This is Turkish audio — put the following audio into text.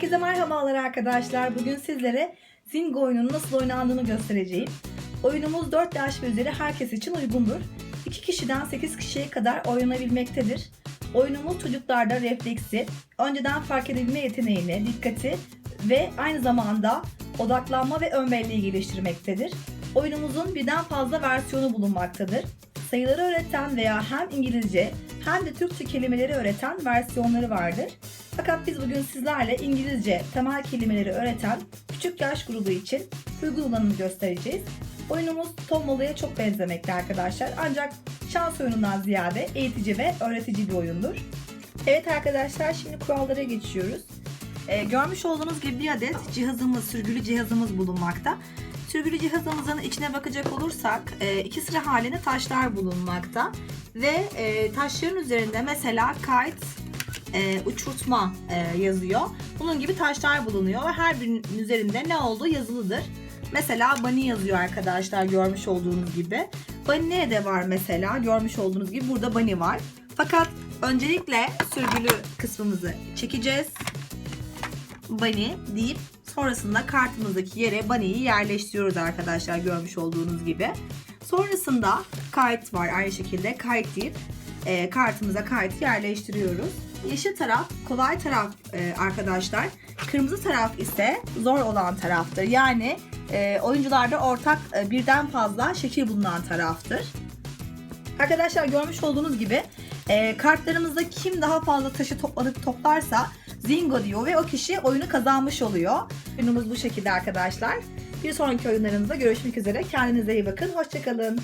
Herkese merhabalar arkadaşlar. Bugün sizlere Zingo oyununun nasıl oynandığını göstereceğim. Oyunumuz 4 yaş ve üzeri herkes için uygundur. 2 kişiden 8 kişiye kadar oynanabilmektedir. Oyunumuz çocuklarda refleksi, önceden fark edebilme yeteneğini, dikkati ve aynı zamanda odaklanma ve ön belleği geliştirmektedir. Oyunumuzun birden fazla versiyonu bulunmaktadır. Sayıları öğreten veya hem İngilizce hem de Türkçe kelimeleri öğreten versiyonları vardır. Fakat biz bugün sizlerle İngilizce temel kelimeleri öğreten küçük yaş grubu için uygun olanını göstereceğiz. Oyunumuz Tombala'ya çok benzemekte arkadaşlar. Ancak şans oyunundan ziyade eğitici ve öğretici bir oyundur. Evet arkadaşlar şimdi kurallara geçiyoruz. Ee, görmüş olduğunuz gibi bir adet cihazımız, sürgülü cihazımız bulunmakta. Sürgülü cihazımızın içine bakacak olursak e, iki sıra halinde taşlar bulunmakta. Ve e, taşların üzerinde mesela kite, e, uçurtma e, yazıyor. Bunun gibi taşlar bulunuyor ve her birinin üzerinde ne olduğu yazılıdır. Mesela bunny yazıyor arkadaşlar görmüş olduğunuz gibi. Bunny de var mesela görmüş olduğunuz gibi burada bunny var. Fakat öncelikle sürgülü kısmımızı çekeceğiz. Bunny deyip sonrasında kartımızdaki yere bunny'yi yerleştiriyoruz arkadaşlar görmüş olduğunuz gibi. Sonrasında kite var aynı şekilde kite deyip e, kartımıza kite yerleştiriyoruz. Yeşil taraf kolay taraf e, arkadaşlar. Kırmızı taraf ise zor olan taraftır. Yani e, oyuncularda ortak e, birden fazla şekil bulunan taraftır. Arkadaşlar görmüş olduğunuz gibi e, kartlarımızda kim daha fazla taşı topladık toplarsa Zingo diyor ve o kişi oyunu kazanmış oluyor. Oyunumuz bu şekilde arkadaşlar. Bir sonraki oyunlarımızda görüşmek üzere. Kendinize iyi bakın. Hoşçakalın.